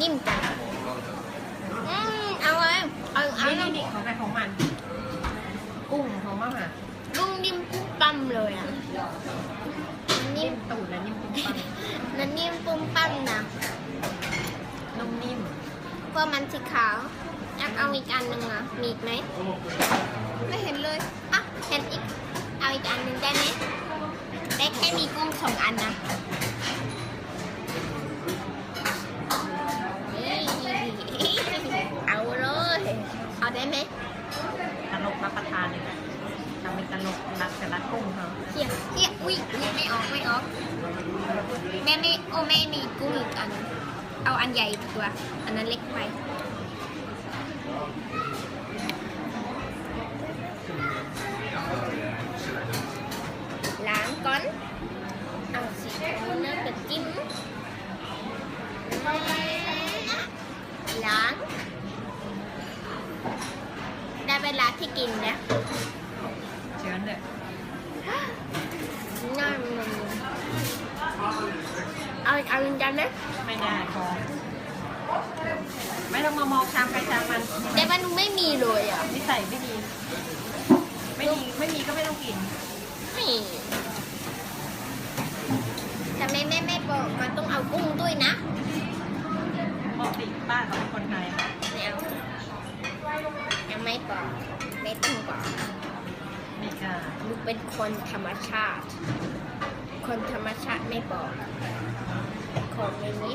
นิ่มจังอืมเอาเลยเอาเอานี่น้นี่นี่ของใครของมัน กุ้งของมาม่าำกุ้งนิ่มปุ๊บปั๊มเลยอะนิ่นิ่มมตูดและนิ่มปุ้งปังนั่นนิ่มปุ้มปั้มนะนุ่มนิ่มเพราะมันสีขาวอยากเอาอีกอันหนึ่งอะมีอีกไหมไม่เห็นเลยอะเห็นอีกเอาอีกอันหนึ่งได้ไหมได้แค่มีกุ้งสองอันนะ ได้ไหมตลกรับประทานเลยนะทำเป็นตลกรักแต่รักกุ้งเขาเฮียเฮียอุ้ยอุ้ยไม่ออกไม่ออก แม่ไม่โอ้แม่มีกุ้งอีกอัน เอาอันใหญ่ดีกว่า อันนั้นเล็กไป เวลาที่กินแล้วเชื้อเนี่ยง่ายมันเอาอีกอันหนึ่งกันไหมไม่ได้พอไม่ต้องมามองชามใครชามมันแต่ว่าหนูไม่มีเลยอะนิสัยไม่ดี ไม่มีไม่มีก็ไม่ต้องกินไม่ทำไมแม่ไม่บอกมันต้องเอากุ้งด้วยนะปกติป้าเขาเป็นคนไทย ไม่เอา ยังไม่บอกไม่ต้องบอกมีกาลูกเป็นคนธรรมชาติ คนธรรมชาติไม่บอกของในนี้